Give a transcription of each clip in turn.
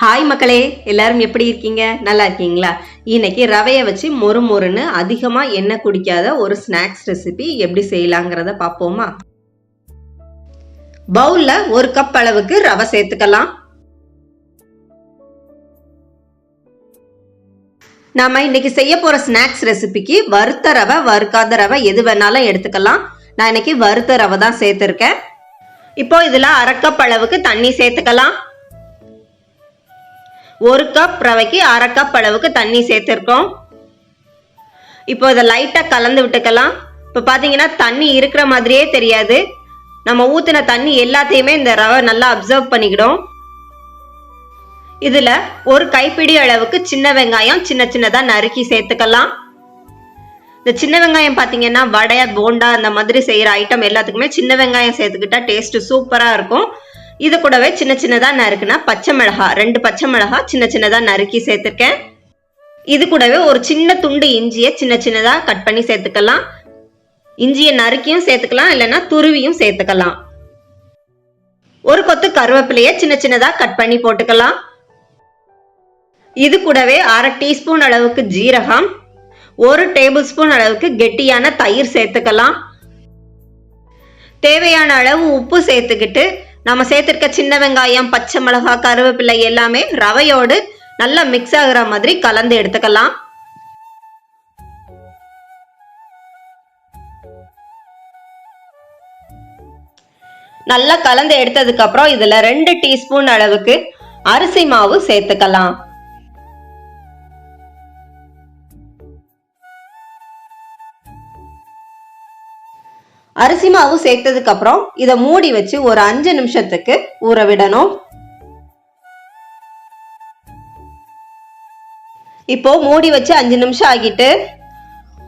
Hi மக்களே எல்லாரும் எப்படி இருக்கீங்க? நல்லா இருக்கீங்களா? இன்னைக்கு ரவையை வச்சு மொறு மொறுன்னு அதிகமாக எண்ணெய் குடிக்காத ஒரு ஸ்நாக்ஸ் ரெசிபி எப்படி செய்யலாங்கிறத பார்ப்போமா? பவுலில் ஒரு கப் அளவுக்கு ரவை சேர்த்துக்கலாம். நாம இன்னைக்கு செய்ய போற ஸ்நாக்ஸ் ரெசிபிக்கு வறுத்த ரவை வறுக்காத ரவை எது வேணாலும் எடுத்துக்கலாம். நான் இன்னைக்கு வறுத்த ரவை தான் சேர்த்துருக்கேன். இப்போ இதில் அரைக்கப் அளவுக்கு தண்ணி சேர்த்துக்கலாம். ஒரு கப் ரவைக்கு அரை கப் அளவுக்கு தண்ணி சேர்த்துருக்கோம். இப்போ இதை லைட்டாக கலந்து விட்டுக்கலாம். இப்போ பார்த்தீங்கன்னா தண்ணி இருக்கிற மாதிரியே தெரியாது. நம்ம ஊற்றின தண்ணி எல்லாத்தையுமே இந்த ரவை நல்லா அப்சர்வ் பண்ணிக்கிடும். இதில் ஒரு கைப்பிடி அளவுக்கு சின்ன வெங்காயம் சின்ன சின்னதாக நறுக்கி சேர்த்துக்கலாம். இந்த சின்ன வெங்காயம் பார்த்தீங்கன்னா வடை போண்டா அந்த மாதிரி செய்கிற ஐட்டம் எல்லாத்துக்குமே சின்ன வெங்காயம் சேர்த்துக்கிட்டா டேஸ்ட் சூப்பராக இருக்கும். இது கூடவே சின்ன சின்னதாக நறுக்குனா பச்சை மிளகா ரெண்டு பச்சை மிளகா சின்ன சின்னதாக நறுக்கி சேர்த்துருக்கேன். இது கூடவே ஒரு சின்ன துண்டு இஞ்சியை சின்ன சின்னதாக கட் பண்ணி சேர்த்துக்கலாம். இஞ்சியை நறுக்கியும் சேர்த்துக்கலாம் இல்லைன்னா துருவியும் சேர்த்துக்கலாம். ஒரு கொத்து கருவேப்பிலையை சின்ன சின்னதாக கட் பண்ணி போட்டுக்கலாம். இது கூடவே அரை டீஸ்பூன் அளவுக்கு ஜீரகம் ஒரு டேபிள் ஸ்பூன் அளவுக்கு கெட்டியான தயிர் சேர்த்துக்கலாம். தேவையான அளவு உப்பு சேர்த்துக்கிட்டு நம்ம சேர்த்துருக்க சின்ன வெங்காயம் பச்சை மிளகாய் கருவேப்பிலை எல்லாமே ரவையோடு நல்லா மிக்ஸ் ஆகுற மாதிரி கலந்து எடுத்துக்கலாம். நல்லா கலந்து எடுத்ததுக்கு அப்புறம் இதுல ரெண்டு டீஸ்பூன் அளவுக்கு அரிசி மாவு சேர்த்துக்கலாம். அரிசி மாவு சேர்த்ததுக்கு அப்புறம் இதை மூடி வச்சு ஒரு அஞ்சு நிமிஷத்துக்கு ஊற விடணும். இப்போ மூடி வச்சு அஞ்சு நிமிஷம் ஆகிட்டு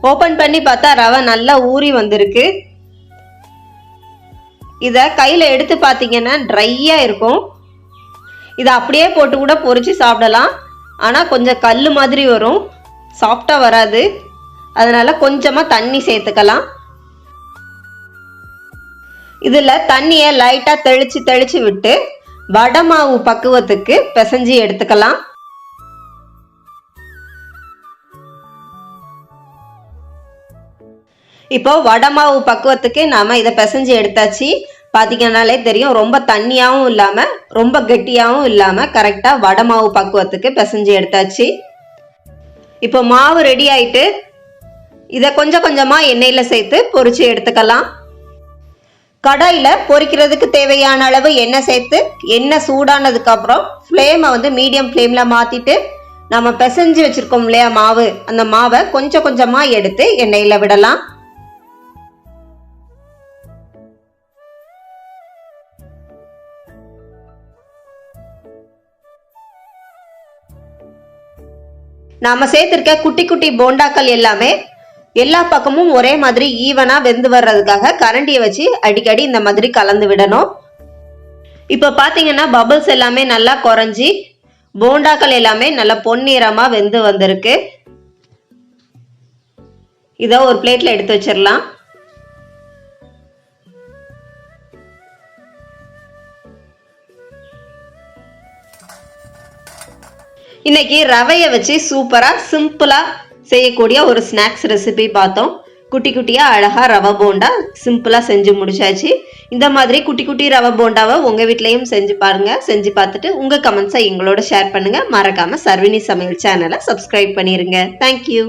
ஓபன் பண்ணி பார்த்தா ரவை நல்லா ஊறி வந்திருக்கு. இதை கையில் எடுத்து பார்த்தீங்கன்னா ட்ரையாக இருக்கும். இதை அப்படியே போட்டு கூட பொறிச்சு சாப்பிடலாம். ஆனால் கொஞ்சம் கல் மாதிரி வரும். சாஃப்டாக வராது. அதனால் கொஞ்சமாக தண்ணி சேர்த்துக்கலாம். இதில் தண்ணியை லைட்டாக தெளித்து தெளித்து விட்டு வடை மாவு பக்குவத்துக்கு பிசைஞ்சு எடுத்துக்கலாம். இப்போ வடை மாவு பக்குவத்துக்கு நாம் இதை பிசைஞ்சு எடுத்தாச்சு. பார்த்தீங்கன்னாலே தெரியும் ரொம்ப தண்ணியாகவும் இல்லாமல் ரொம்ப கெட்டியாகவும் இல்லாமல் கரெக்டாக வடை மாவு பக்குவத்துக்கு பிசைஞ்சு எடுத்தாச்சு. இப்போ மாவு ரெடி ஆயிட்டு இதை கொஞ்சம் கொஞ்சமாக எண்ணெயில் சேர்த்து பொறிச்சு எடுத்துக்கலாம். கடாயில் பொரிக்கிறதுக்கு தேவையான அளவு எண்ணெய் சேர்த்து எண்ணெய் சூடானதுக்கு அப்புறம் ஃப்ளேமை வந்து மீடியம் ஃப்ளேமில் மாற்றிட்டு நம்ம பிசைஞ்சு வச்சுருக்கோம் இல்லையா மாவு. அந்த மாவை கொஞ்சம் கொஞ்சமாக எடுத்து எண்ணெயில் விடலாம். நாம சேர்த்திருக்க குட்டி குட்டி போண்டாக்கள் எல்லாமே எல்லா பக்கமும் ஒரே மாதிரி ஈவனா வெந்து வர்றதுக்காக கரண்டியை வச்சு அடிக்கடி இந்த மாதிரி கலந்து விடணும். இப்போ பார்த்தீங்கன்னா பபிள்ஸ் எல்லாமே நல்லா குறைஞ்சி போண்டாக்கள் எல்லாமே நல்லா பொன்னிறமா வெந்து வந்திருக்கு. இதை ஒரு பிளேட்ல எடுத்து வச்சிடலாம். இன்னைக்கு ரவையை வச்சு சூப்பராக சிம்பிளாக செய்யக்கூடிய ஒரு ஸ்நாக்ஸ் ரெசிபி பார்த்தோம். குட்டி குட்டியாக அழகாக ரவை போண்டா சிம்பிளாக செஞ்சு முடிச்சாச்சு. இந்த மாதிரி குட்டி குட்டி ரவை போண்டாவை உங்கள் வீட்லேயும் செஞ்சு பாருங்கள் செஞ்சு பார்த்துட்டு உங்கள் கமெண்ட்ஸை எங்களோட ஷேர் பண்ணுங்கள் மறக்காமல் சர்வினி சமையல் சேனலை சப்ஸ்கிரைப் பண்ணிடுங்க தேங்க்யூ